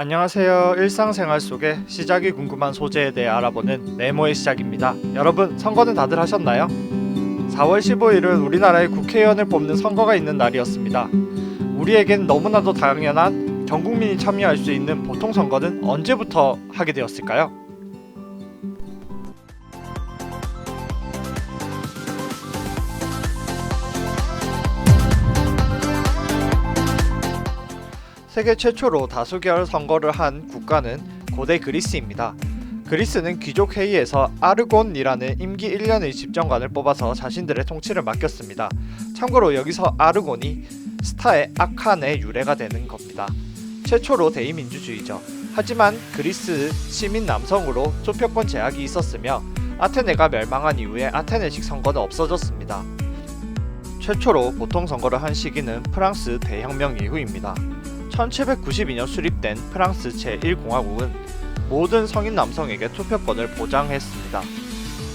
안녕하세요. 일상생활 속의 시작이 궁금한 소재에 대해 알아보는 네모의 시작입니다. 여러분, 선거는 다들 하셨나요? 4월 15일은 우리나라의 국회의원을 뽑는 선거가 있는 날이었습니다. 우리에겐 너무나도 당연한 전 국민이 참여할 수 있는 보통 선거는 언제부터 하게 되었을까요? 세계 최초로 다수결 선거를 한 국가는 고대 그리스입니다. 그리스는 귀족 회의에서 아르곤이라는 임기 1년의 집정관을 뽑아서 자신들의 통치를 맡겼습니다. 참고로 여기서 아르곤이 스타의 악한의 유래가 되는 겁니다. 최초로 대의민주주의죠. 하지만 그리스 시민 남성으로 투표권 제약이 있었으며 아테네가 멸망한 이후에 아테네식 선거는 없어졌습니다. 최초로 보통 선거를 한 시기는 프랑스 대혁명 이후입니다. 1792년 수립된 프랑스 제1공화국은 모든 성인 남성에게 투표권을 보장했습니다.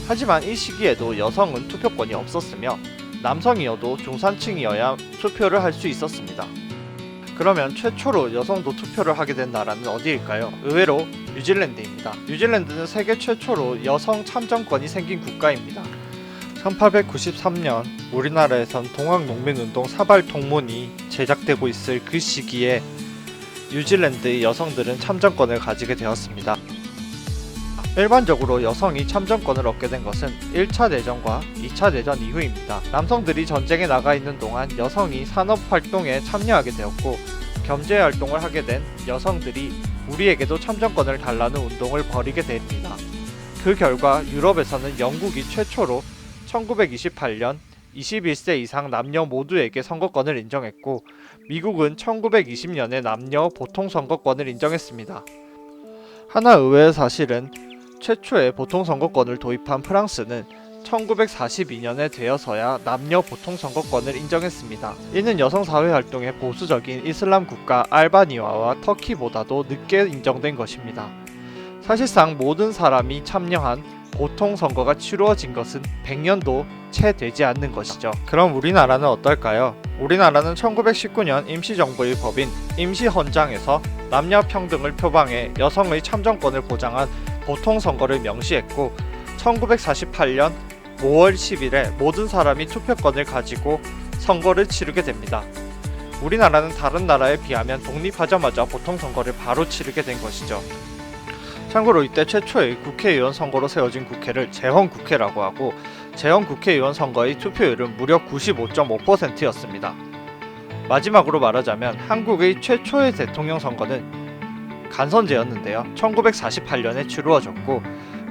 하지만 이 시기에도 여성은 투표권이 없었으며 남성이어도 중산층이어야 투표를 할 수 있었습니다. 그러면 최초로 여성도 투표를 하게 된 나라는 어디일까요? 의외로 뉴질랜드입니다. 뉴질랜드는 세계 최초로 여성 참정권이 생긴 국가입니다. 1893년 우리나라에선 동학농민운동 사발 동문이 제작되고 있을 그 시기에 뉴질랜드의 여성들은 참정권을 가지게 되었습니다. 일반적으로 여성이 참정권을 얻게 된 것은 1차 대전과 2차 대전 이후입니다. 남성들이 전쟁에 나가 있는 동안 여성이 산업 활동에 참여하게 되었고 경제 활동을 하게 된 여성들이 우리에게도 참정권을 달라는 운동을 벌이게 됩니다. 그 결과 유럽에서는 영국이 최초로 1928년 21세 이상 남녀 모두에게 선거권을 인정했고 미국은 1920년에 남녀 보통 선거권을 인정했습니다. 하나 의외의 사실은 최초의 보통 선거권을 도입한 프랑스는 1942년에 되어서야 남녀 보통 선거권을 인정했습니다. 이는 여성 사회 활동에 보수적인 이슬람 국가 알바니아와 터키보다도 늦게 인정된 것입니다. 사실상 모든 사람이 참여한 보통 선거가 치루어진 것은 100년도 채 되지 않는 것이죠. 그럼 우리나라는 어떨까요? 우리나라는 1919년 임시정부의 법인 임시헌장에서 남녀 평등을 표방해 여성의 참정권을 보장한 보통 선거를 명시했고 1948년 5월 10일에 모든 사람이 투표권을 가지고 선거를 치르게 됩니다. 우리나라는 다른 나라에 비하면 독립하자마자 보통 선거를 바로 치르게 된 것이죠. 참고로 이때 최초의 국회의원 선거로 세워진 국회를 재헌국회라고 하고 재헌국회의원 선거의 투표율은 무려 95.5%였습니다. 마지막으로 말하자면 한국의 최초의 대통령 선거는 간선제였는데요. 1948년에 치루어졌고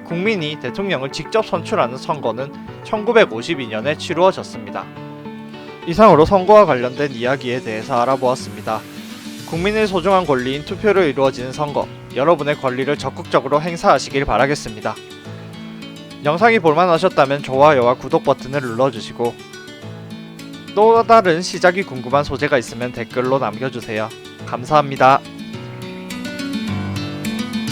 국민이 대통령을 직접 선출하는 선거는 1952년에 치루어졌습니다. 이상으로 선거와 관련된 이야기에 대해서 알아보았습니다. 국민의 소중한 권리인 투표로 이루어지는 선거, 여러분의 권리를 적극적으로 행사하시길 바라겠습니다. 영상이 볼만하셨다면 좋아요와 구독 버튼을 눌러주시고 또 다른 시작이 궁금한 소재가 있으면 댓글로 남겨주세요. 감사합니다.